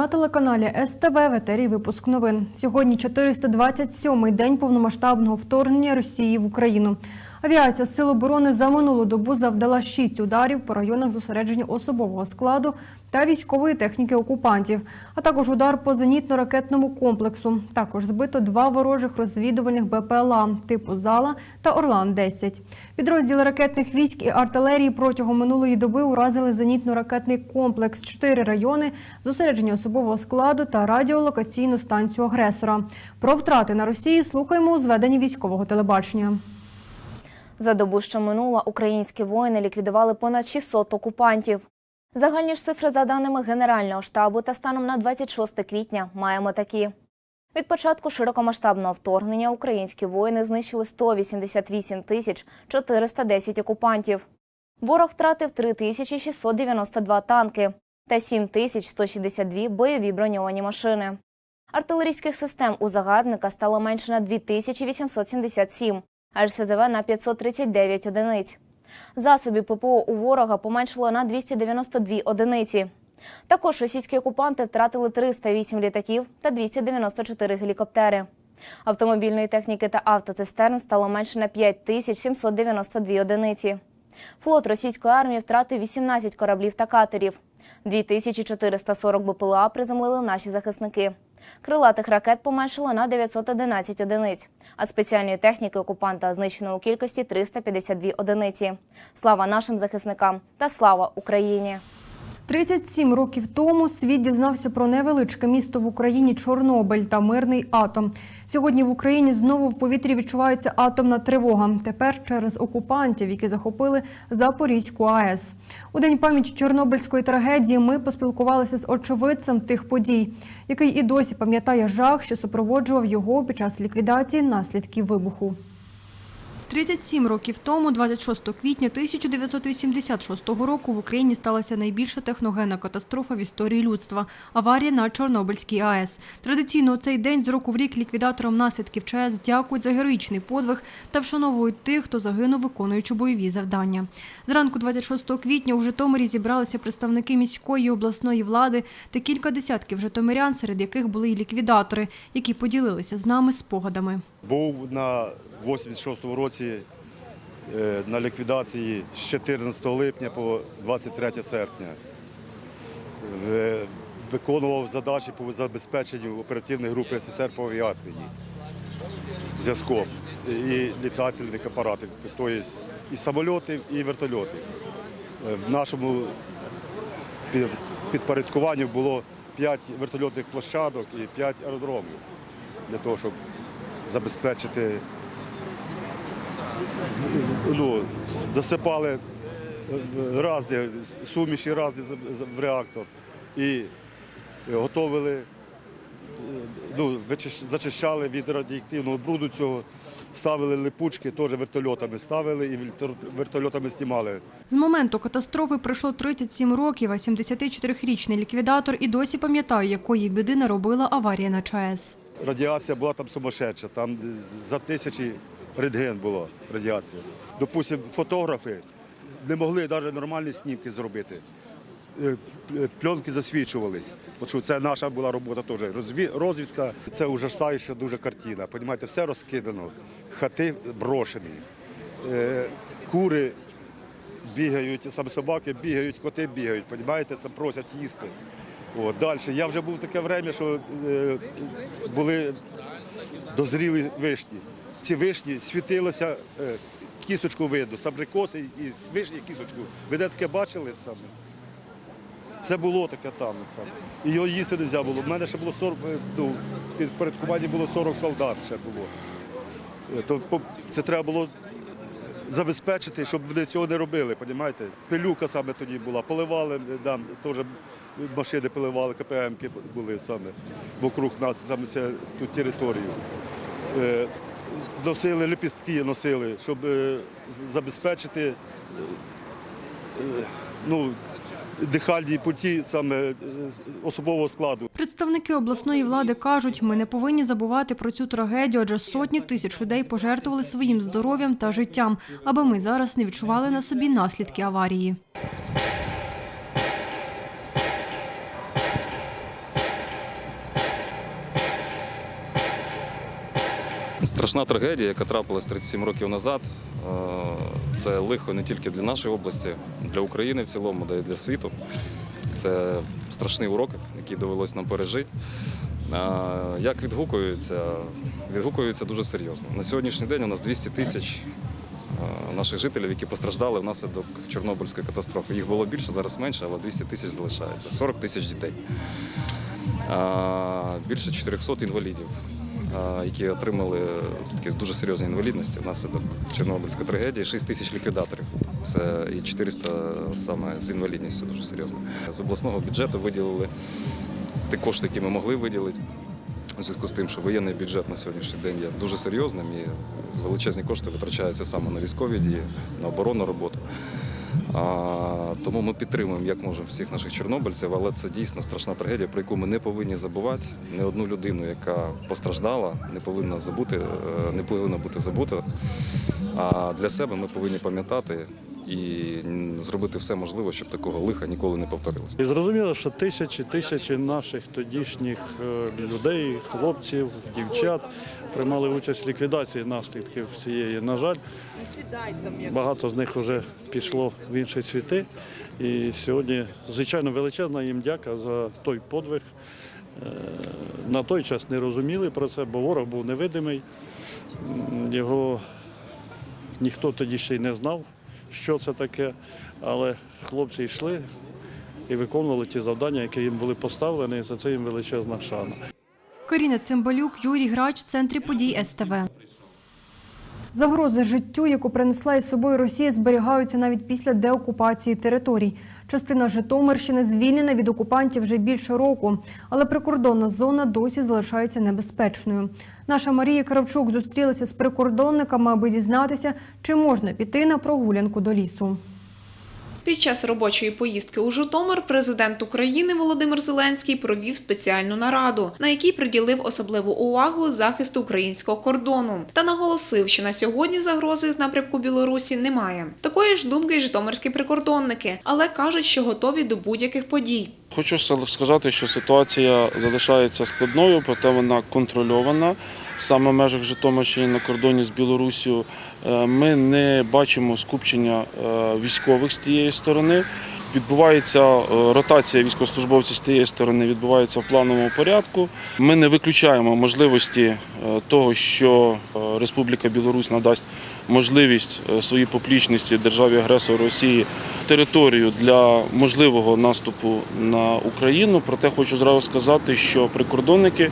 На телеканалі СТВ в етері випуск новин. Сьогодні 427-й день повномасштабного вторгнення Росії в Україну. Авіація Сил оборони за минулу добу завдала 6 ударів по районах зосередження особового складу та військової техніки окупантів, а також удар по зенітно-ракетному комплексу. Також збито два ворожих розвідувальних БПЛА типу Зала та Орлан-10. Підрозділи ракетних військ і артилерії протягом минулої доби уразили зенітно-ракетний комплекс, чотири райони, зосередження особового складу та радіолокаційну станцію агресора. Про втрати на Росії слухаємо у зведенні військового телебачення. За добу, що минула, українські воїни ліквідували понад 600 окупантів. Загальні ж цифри за даними Генерального штабу та станом на 26 квітня маємо такі. Від початку широкомасштабного вторгнення українські воїни знищили 188 тисяч 410 окупантів. Ворог втратив 3692 танки та 7162 бойові броньовані машини. Артилерійських систем у загарбника стало менше на 2877, а РСЗВ на 539 одиниць. Засобів ППО у ворога поменшило на 292 одиниці. Також російські окупанти втратили 308 літаків та 294 гелікоптери. Автомобільної техніки та автоцистерн стало менше на 5792 одиниці. Флот російської армії втратив 18 кораблів та катерів. 2440 БПЛА приземлили наші захисники. Крилатих ракет поменшили на 911 одиниць, а спеціальної техніки окупанта знищено у кількості 352 одиниці. Слава нашим захисникам та слава Україні! 37 років тому світ дізнався про невеличке місто в Україні Чорнобиль та мирний атом. Сьогодні в Україні знову в повітрі відчувається атомна тривога. Тепер через окупантів, які захопили Запорізьку АЕС. У день пам'яті Чорнобильської трагедії ми поспілкувалися з очевидцем тих подій, який і досі пам'ятає жах, що супроводжував його під час ліквідації наслідків вибуху. 37 років тому, 26 квітня 1986 року, в Україні сталася найбільша техногенна катастрофа в історії людства – аварія на Чорнобильській АЕС. Традиційно у цей день з року в рік ліквідаторам наслідків ЧАЕС дякують за героїчний подвиг та вшановують тих, хто загинув, виконуючи бойові завдання. Зранку 26 квітня у Житомирі зібралися представники міської і обласної влади та кілька десятків житомирян, серед яких були й ліквідатори, які поділилися з нами спогадами. Був на 86-му році е, на ліквідації з 14 липня по 23 серпня. Е, Виконував задачі по забезпеченню оперативної групи СССР по авіації зв'язком і літательних апаратів, тобто і самольотів, і вертольотів. Е, В нашому підпорядкуванні було 5 вертольотних площадок і 5 аеродромів для того, щоб забезпечити, ну, засипали разні суміші за- в реактор і готовили, ну, зачищали від радіоактивного бруду цього, ставили липучки, теж вертольотами ставили і вертольотами знімали. З моменту катастрофи пройшло 37 років, а 74-річний ліквідатор і досі пам'ятає, якої біди наробила аварія на ЧАЕС. Радіація була там сумасшедша, там за тисячі рентген була радіація. Допустимо, фотографи не могли навіть нормальні знімки зробити. Е, Пленки засвічувались. Що це наша була робота теж. Розвідка це ужасаюча дуже картина. Понімаєте, все розкидано, хати брошені, Е, кури бігають, саме собаки бігають, коти бігають, понімаєте, це просять їсти. От, далі. Я вже був таке время, що е, були дозрілі вишні. Ці вишні світилися, е, кісточку видно, з абрикоси і з вишні кісточку. Ви де таке бачили саме? Це було таке там. Саме. І його їсти не можна було. У мене ще було 40, е, ну, підпорядкуванні було 40 солдат ще було. Е, То це треба було забезпечити, щоб вони цього не робили, Понімаєте? Пилюка саме тоді була, поливали, там теж машини поливали, КПМ були саме вокруг нас, саме це ту територію. Е, Носили лепістки, носили, щоб е, забезпечити е, е, ну, дихальні пульті саме е, особового складу. Представники обласної влади кажуть, ми не повинні забувати про цю трагедію, адже сотні тисяч людей пожертвували своїм здоров'ям та життям, аби ми зараз не відчували на собі наслідки аварії. Страшна трагедія, яка трапилась 37 років назад. Е, це лихо не тільки для нашої області, для України в цілому, да й для світу. Це страшний урок, який довелось нам пережити. Як відгукуються? Відгукуються дуже серйозно. На сьогоднішній день у нас 200 тисяч наших жителів, які постраждали внаслідок Чорнобильської катастрофи. Їх було більше, зараз менше, але 200 тисяч залишається. 40 тисяч дітей. Більше 400 інвалідів, які отримали такі дуже серйозні інвалідності внаслідок Чорнобильської трагедії. 6 тисяч ліквідаторів. Це і 400 саме з інвалідністю дуже серйозно. З обласного бюджету виділили ті кошти, які ми могли виділити. У зв'язку з тим, що воєнний бюджет на сьогоднішній день є дуже серйозним і величезні кошти витрачаються саме на військові дії, на оборонну роботу. Тому ми підтримуємо як можемо всіх наших чорнобильців, але це дійсно страшна трагедія, про яку ми не повинні забувати. Не одну людину, яка постраждала, не повинна забути, е, не повинна бути забута. А для себе ми повинні пам'ятати і зробити все можливе, щоб такого лиха ніколи не повторилося. І зрозуміло, що тисячі тисячі наших тодішніх е, людей, хлопців, дівчат приймали участь в ліквідації наслідків цієї. На жаль, багато з них вже пішло в інші світи. І сьогодні, звичайно, величезна їм дяка за той подвиг. Е, На той час не розуміли про це, бо ворог був невидимий. Його ніхто тоді ще й не знав, що це таке. Але хлопці йшли, і виконували ті завдання, які їм були поставлені, і за це їм величезна шана. Коріна Цимбалюк, Юрій Грач, в центрі подій СТВ. Загрози життю, яку принесла із собою Росія, зберігаються навіть після деокупації територій. Частина Житомирщини звільнена від окупантів вже більше року, але прикордонна зона досі залишається небезпечною. Наша Марія Кравчук зустрілася з прикордонниками, аби дізнатися, чи можна піти на прогулянку до лісу. Під час робочої поїздки у Житомир президент України Володимир Зеленський провів спеціальну нараду, на якій приділив особливу увагу захисту українського кордону та наголосив, що на сьогодні загрози з напрямку Білорусі немає. Такої ж думки й житомирські прикордонники, але кажуть, що готові до будь-яких подій. Хочу сказати, що ситуація залишається складною, проте вона контрольована. Саме в межах Житомирщини на кордоні з Білоруссю Е, ми не бачимо скупчення е, військових з тієї сторони. Відбувається е, ротація військовослужбовців з тієї сторони, відбувається в плановому порядку. Ми не виключаємо можливості е, того, що е, Республіка Білорусь надасть можливість своїй поплічності державі агресору Росії територію для можливого наступу на Україну. Проте хочу зразу сказати, що прикордонники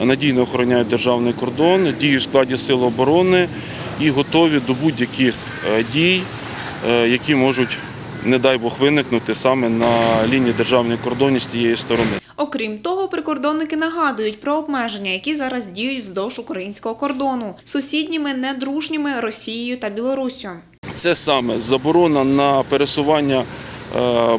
надійно охороняють державний кордон, діють в складі сил оборони і готові до будь-яких дій, які можуть, не дай Бог, виникнути саме на лінії державної кордоні з тієї сторони. Окрім того, прикордонники нагадують про обмеження, які зараз діють вздовж українського кордону сусідніми недружніми Росією та Білоруссю. Це саме заборона на пересування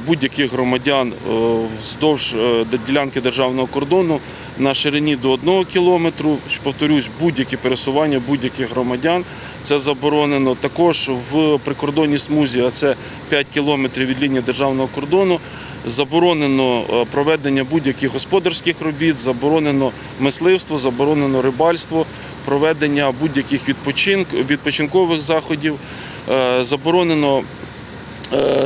будь-яких громадян е, вздовж е, ділянки державного кордону на ширині до одного кілометру. Повторюсь, будь-які пересування будь-яких громадян це заборонено. Також в прикордонній смузі, а це 5 кілометрів від лінії державного кордону. Заборонено е, проведення будь-яких господарських робіт, заборонено мисливство, заборонено рибальство, проведення будь-яких відпочинк- відпочинкових заходів, Е, заборонено е,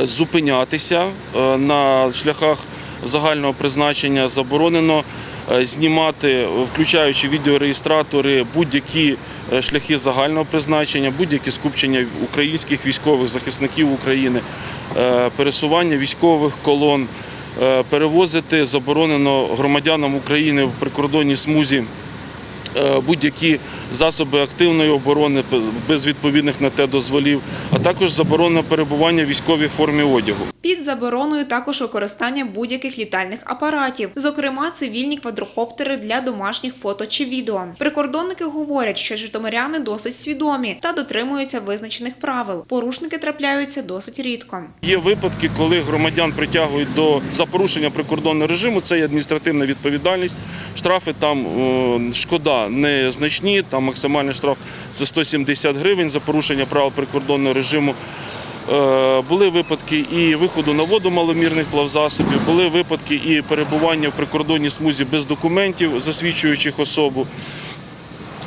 зупинятися е, на шляхах загального призначення, заборонено е, знімати, включаючи відеореєстратори, будь-які е, шляхи загального призначення, будь-які скупчення українських військових захисників України, е, пересування військових колон, е, перевозити заборонено громадянам України в прикордонній смузі е, будь-які засоби активної оборони без відповідних на те дозволів, а також заборона перебування в військовій формі одягу. Під забороною також використання будь-яких літальних апаратів, зокрема цивільні квадрокоптери для домашніх фото чи відео. Прикордонники говорять, що житомиряни досить свідомі та дотримуються визначених правил. Порушники трапляються досить рідко. Є випадки, коли громадян притягують до за порушення прикордонного режиму. Це є адміністративна відповідальність. Штрафи там е, шкода незначні. Там максимальний штраф це 170 гривень за порушення правил прикордонного режиму. Е, Були випадки і виходу на воду маломірних плавзасобів, були випадки і перебування в прикордонній смузі без документів, засвідчуючих особу.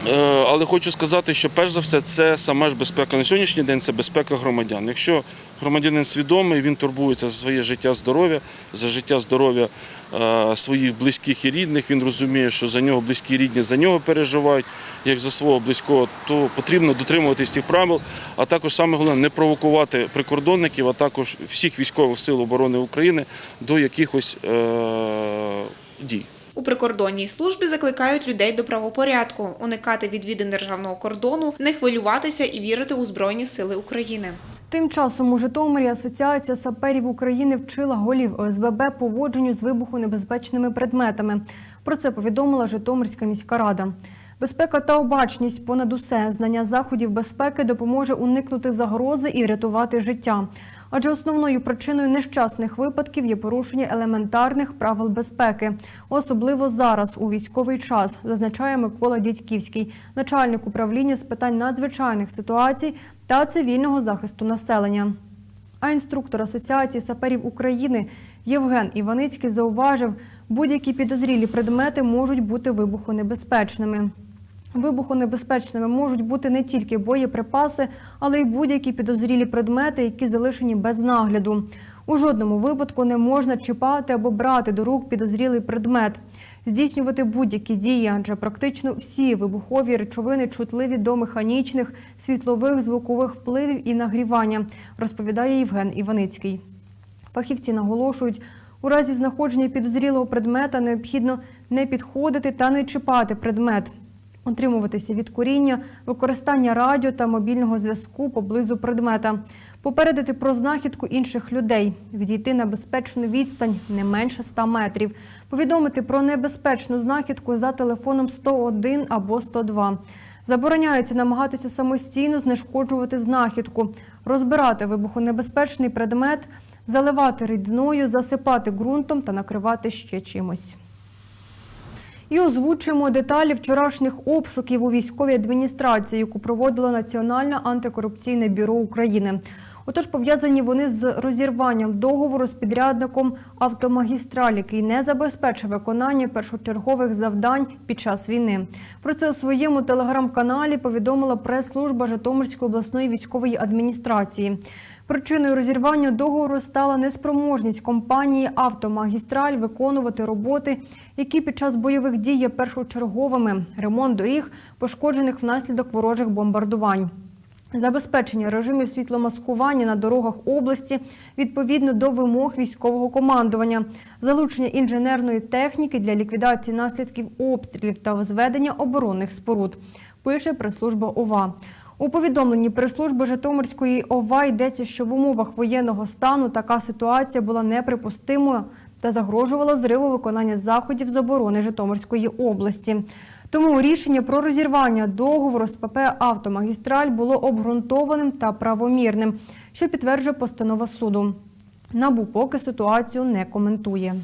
Е, Але хочу сказати, що перш за все це саме ж безпека на сьогоднішній день це безпека громадян. Якщо громадянин свідомий, він турбується за своє життя, здоров'я, за життя, здоров'я е, своїх близьких і рідних. Він розуміє, що за нього близькі і рідні за нього переживають, як за свого близького, то потрібно дотримуватись цих правил, а також саме головне не провокувати прикордонників, а також всіх військових сил оборони України до якихось е, дій. У прикордонній службі закликають людей до правопорядку, уникати відвідин державного кордону, не хвилюватися і вірити у Збройні Сили України. Тим часом у Житомирі Асоціація саперів України вчила голів ОСББ поводженню з вибухонебезпечними предметами. Про це повідомила Житомирська міська рада. Безпека та обачність понад усе знання заходів безпеки допоможе уникнути загрози і врятувати життя. Адже основною причиною нещасних випадків є порушення елементарних правил безпеки, особливо зараз у військовий час, зазначає Микола Дідьківський, начальник управління з питань надзвичайних ситуацій та цивільного захисту населення. А інструктор Асоціації саперів України Євген Іваницький зауважив, будь-які підозрілі предмети можуть бути вибухонебезпечними. Вибухонебезпечними можуть бути не тільки боєприпаси, але й будь-які підозрілі предмети, які залишені без нагляду. У жодному випадку не можна чіпати або брати до рук підозрілий предмет, здійснювати будь-які дії, адже практично всі вибухові речовини чутливі до механічних, світлових, звукових впливів і нагрівання, розповідає Євген Іваницький. Фахівці наголошують, у разі знаходження підозрілого предмета необхідно не підходити та не чіпати предмет, утримуватися від куріння, використання радіо та мобільного зв'язку поблизу предмета, попередити про знахідку інших людей, відійти на безпечну відстань не менше 100 метрів, повідомити про небезпечну знахідку за телефоном 101 або 102. Забороняється намагатися самостійно знешкоджувати знахідку, розбирати вибухонебезпечний предмет, заливати рідною, засипати ґрунтом та накривати ще чимось. І озвучуємо деталі вчорашніх обшуків у військовій адміністрації, яку проводило Національне антикорупційне бюро України. Отож, пов'язані вони з розірванням договору з підрядником автомагістраль, який не забезпечив виконання першочергових завдань під час війни. Про це у своєму телеграм-каналі повідомила прес-служба Житомирської обласної військової адміністрації. Причиною розірвання договору стала неспроможність компанії Автомагістраль виконувати роботи, які під час бойових дій є першочерговими ремонт доріг, пошкоджених внаслідок ворожих бомбардувань. Забезпечення режимів світломаскування на дорогах області відповідно до вимог військового командування, залучення інженерної техніки для ліквідації наслідків обстрілів та зведення оборонних споруд, пише прес-служба ОВА. У повідомленні прес-служби Житомирської ОВА йдеться, що в умовах воєнного стану така ситуація була неприпустимою та загрожувала зриву виконання заходів з оборони Житомирської області. Тому рішення про розірвання договору з ПП «Автомагістраль» було обґрунтованим та правомірним, що підтверджує постанова суду. НАБУ поки ситуацію не коментує.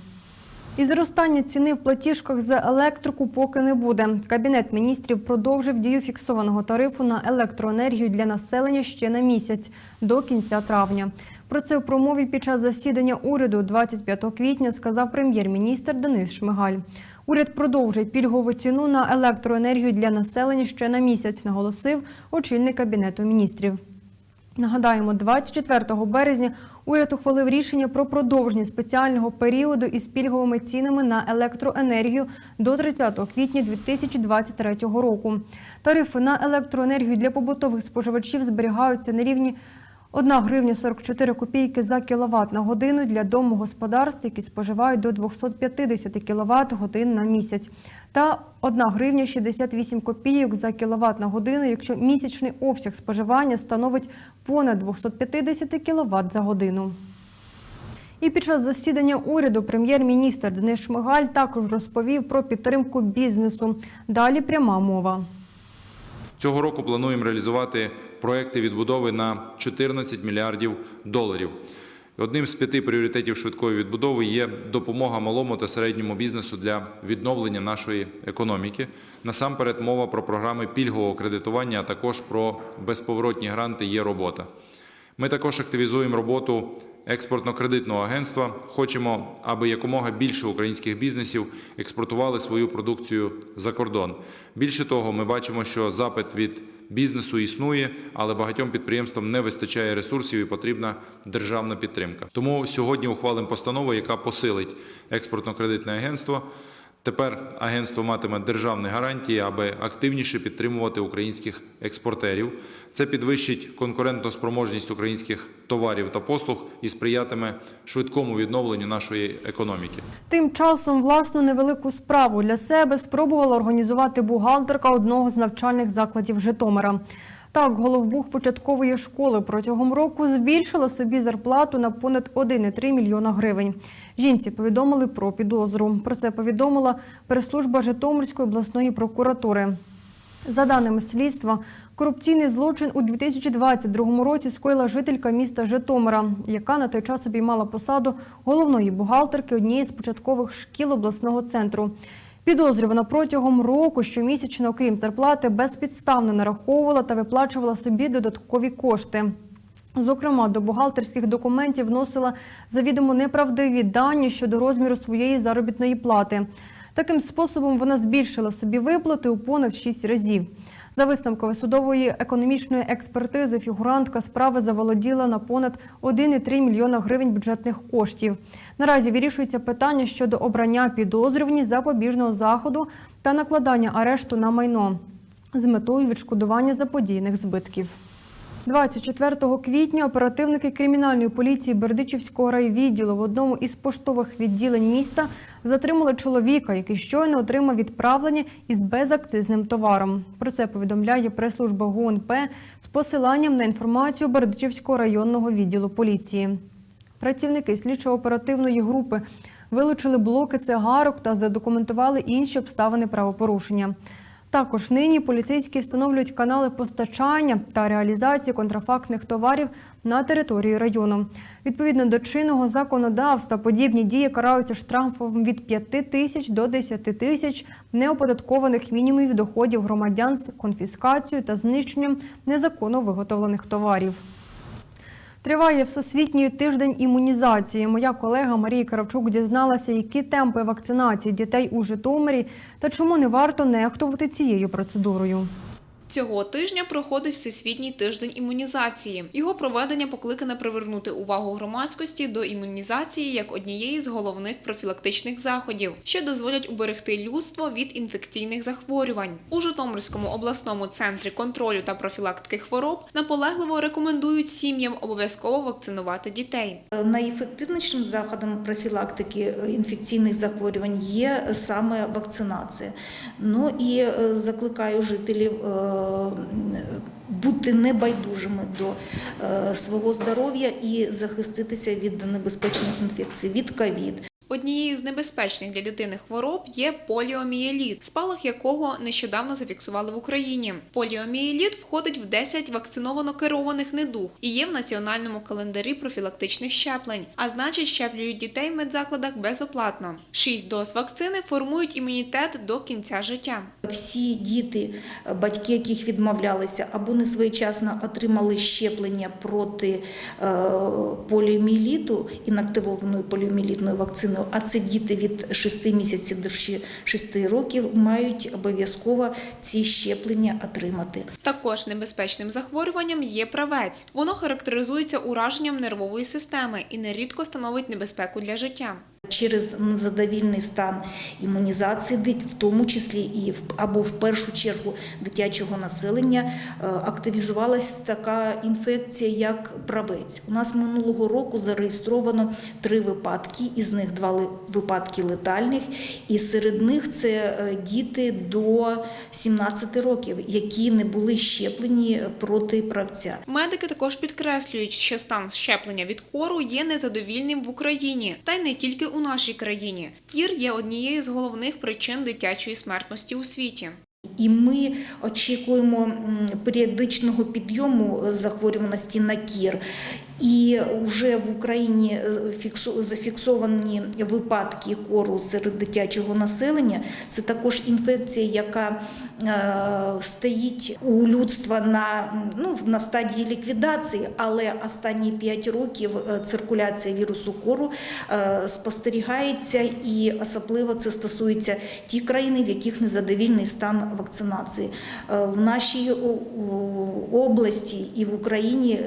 І зростання ціни в платіжках за електрику поки не буде. Кабінет міністрів продовжив дію фіксованого тарифу на електроенергію для населення ще на місяць до кінця травня. Про це у промові під час засідання уряду 25 квітня сказав прем'єр-міністр Денис Шмигаль. Уряд продовжить пільгову ціну на електроенергію для населення ще на місяць, наголосив очільник кабінету міністрів. Нагадаємо, 24 березня уряд ухвалив рішення про продовження спеціального періоду із пільговими цінами на електроенергію до 30 квітня 2023 року. Тарифи на електроенергію для побутових споживачів зберігаються на рівні 1 гривня 44 копійки за кіловат на годину для домогосподарств, які споживають до 250 кіловат годин на місяць, та 1 гривня 68 копійок за кіловат на годину, якщо місячний обсяг споживання становить понад 250 кіловат за годину. І під час засідання уряду прем'єр-міністр Денис Шмигаль також розповів про підтримку бізнесу. Далі пряма мова. Цього року плануємо реалізувати проекти відбудови на 14 мільярдів доларів. Одним з п'яти пріоритетів швидкої відбудови є допомога малому та середньому бізнесу для відновлення нашої економіки. Насамперед мова про програми пільгового кредитування, а також про безповоротні гранти є робота. Ми також активізуємо роботу експортно-кредитного агентства хочемо, аби якомога більше українських бізнесів експортували свою продукцію за кордон. Більше того, ми бачимо, що запит від бізнесу існує, але багатьом підприємствам не вистачає ресурсів і потрібна державна підтримка. Тому сьогодні ухвалимо постанову, яка посилить експортно-кредитне агентство. Тепер агентство матиме державні гарантії, аби активніше підтримувати українських експортерів. Це підвищить конкурентну спроможність українських товарів та послуг і сприятиме швидкому відновленню нашої економіки. Тим часом власну невелику справу для себе спробувала організувати бухгалтерка одного з навчальних закладів Житомира. Так, головбух початкової школи протягом року збільшила собі зарплату на понад 1,3 мільйона гривень. Жінці повідомили про підозру. Про це повідомила прес-служба Житомирської обласної прокуратури. За даними слідства, корупційний злочин у 2022 році скоїла жителька міста Житомира, яка на той час обіймала посаду головної бухгалтерки однієї з початкових шкіл обласного центру. Підозрювана протягом року щомісячно, окрім зарплати, безпідставно нараховувала та виплачувала собі додаткові кошти. Зокрема, до бухгалтерських документів вносила завідомо неправдиві дані щодо розміру своєї заробітної плати. Таким способом вона збільшила собі виплати у понад 6 разів. За висновками судової економічної експертизи, фігурантка справи заволоділа на понад 1,3 мільйона гривень бюджетних коштів. Наразі вирішується питання щодо обрання підозрювані запобіжного заходу та накладання арешту на майно з метою відшкодування заподіяних збитків. 24 квітня оперативники кримінальної поліції Бердичівського райвідділу в одному із поштових відділень міста затримали чоловіка, який щойно отримав відправлення із безакцизним товаром. Про це повідомляє прес-служба ГУНП з посиланням на інформацію Бердичівського районного відділу поліції. Працівники слідчо-оперативної групи вилучили блоки цигарок та задокументували інші обставини правопорушення. Також нині поліцейські встановлюють канали постачання та реалізації контрафактних товарів на території району. Відповідно до чинного законодавства, подібні дії караються штрафом від 5 тисяч до 10 тисяч неоподаткованих мінімумів доходів громадян з конфіскацією та знищенням незаконно виготовлених товарів. Триває всесвітній тиждень імунізації. Моя колега Марія Кравчук дізналася, які темпи вакцинації дітей у Житомирі та чому не варто нехтувати цією процедурою. Цього тижня проходить Всесвітній тиждень імунізації. Його проведення покликане привернути увагу громадськості до імунізації як однієї з головних профілактичних заходів, що дозволять уберегти людство від інфекційних захворювань. У Житомирському обласному центрі контролю та профілактики хвороб наполегливо рекомендують сім'ям обов'язково вакцинувати дітей. Найефективнішим заходом профілактики е, інфекційних захворювань є саме вакцинація. Ну і е, закликаю жителів е, бути небайдужими до е, свого здоров'я і захиститися від небезпечних інфекцій, від ковід. Однією з небезпечних для дитини хвороб є поліомієліт, спалах якого нещодавно зафіксували в Україні. Поліомієліт входить в 10 вакциновано керованих недуг і є в національному календарі профілактичних щеплень, а значить, щеплюють дітей в медзакладах безоплатно. Шість доз вакцини формують імунітет до кінця життя. Всі діти, батьки яких відмовлялися або не своєчасно отримали щеплення проти е, поліомієліту, інактивованою поліомієлітною вакциною, а це діти від 6 місяців до 6 років, мають обов'язково ці щеплення отримати. Також небезпечним захворюванням є правець. Воно характеризується ураженням нервової системи і нерідко становить небезпеку для життя. Через незадовільний стан імунізації, дит- в тому числі і в або в першу чергу дитячого населення, е, активізувалася така інфекція, як правець. У нас минулого року зареєстровано три випадки, із них два випадки летальних, і серед них це е, діти до 17 років, які не були щеплені проти правця. Медики також підкреслюють, що стан щеплення від кору є незадовільним в Україні, та й не тільки у нашій країні. Кір є однією з головних причин дитячої смертності у світі. І ми очікуємо періодичного підйому захворюваності на кір. І вже в Україні е, зафіксовані випадки кору серед дитячого населення. Це також інфекція, яка е, стоїть у людства на, ну, на стадії ліквідації, але останні 5 років е, циркуляція вірусу кору спостерігається, і особливо це стосується ті країни, в яких незадовільний стан вакцинації. В нашій області і в Україні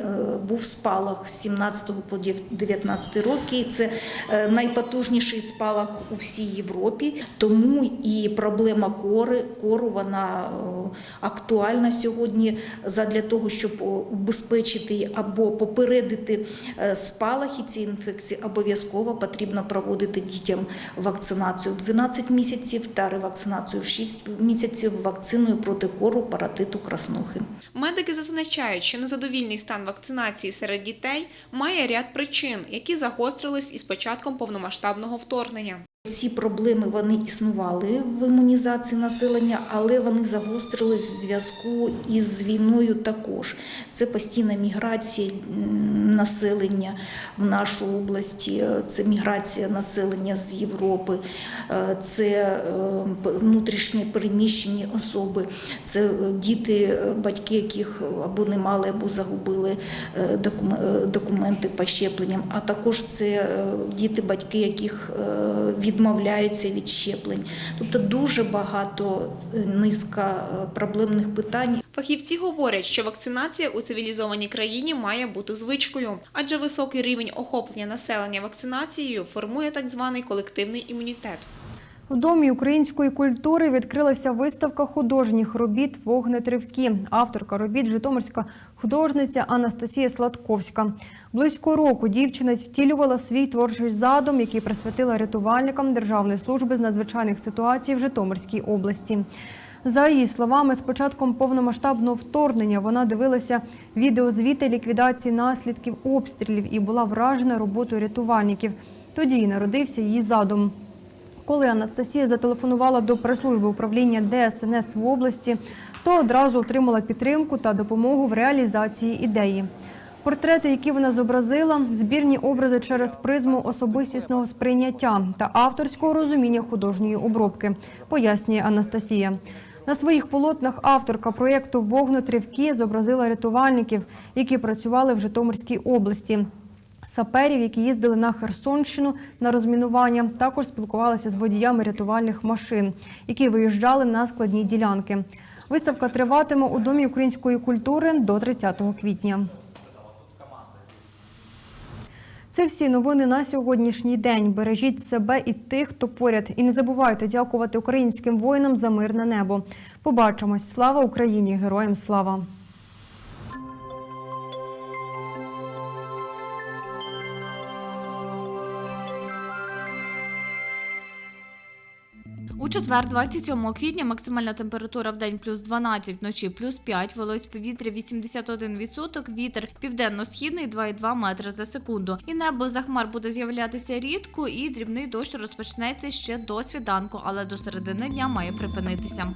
був спалах з 17 по 19 роки. Це е, найпотужніший спалах у всій Європі. Тому і проблема кори, кору вона е, актуальна сьогодні задля того, щоб убезпечити або попередити е, спалахи цієї інфекції, обов'язково потрібно проводити дітям вакцинацію 12 місяців та ревакцинацію 6 місяців вакциною проти кору паратиту краснухи. Медики зазначають, що незадовільний стан вакцинації серед дітей має ряд причин, які загострились із початком повномасштабного вторгнення. Ці проблеми вони існували в імунізації населення, але вони загострились в зв'язку із війною також. Це постійна міграція населення в нашу область, е, це міграція населення з Європи, е, це е, внутрішньо переміщені особи, це діти, батьки, яких або не мали, або загубили докум- документи по щепленням, а також це діти, батьки, яких е, відмовляються від щеплень. Тобто дуже багато е, низка е, проблемних питань. Фахівці говорять, що вакцинація у цивілізованій країні має бути звичкою, адже високий рівень охоплення населення вакцинацією формує так званий колективний імунітет. У домі української культури відкрилася виставка художніх робіт Вогнетривки. Авторка робіт Житомирська художниця Анастасія Сладковська. Близько року дівчина втілювала свій творчий задум, який присвятила рятувальникам Державної служби з надзвичайних ситуацій в Житомирській області. За її словами, з початком повномасштабного вторгнення вона дивилася відеозвіти ліквідації наслідків обстрілів і була вражена роботою рятувальників. Тоді й народився її задум. Коли Анастасія зателефонувала до прес-служби управління ДСНС в області, то одразу отримала підтримку та допомогу в реалізації ідеї. Портрети, які вона зобразила, збірні образи через призму особистісного сприйняття та авторського розуміння художньої обробки, пояснює Анастасія. На своїх полотнах авторка проєкту Вогнетривки зобразила рятувальників, які працювали в Житомирській області. Саперів, які їздили на Херсонщину на розмінування, також спілкувалися з водіями рятувальних машин, які виїжджали на складні ділянки. Виставка триватиме у Домі української культури до 30 квітня. Це всі новини на сьогоднішній день. Бережіть себе і тих, хто поряд. І не забувайте дякувати українським воїнам за мирне небо. Побачимось! Слава Україні! Героям слава! Четвер, 27 квітня, максимальна температура в день плюс 12, вночі плюс 5, вологість повітря 81%, вітер південно-східний 2,2 метри за секунду. І небо за хмар буде з'являтися рідко, і дрібний дощ розпочнеться ще до свіданку, але до середини дня має припинитися.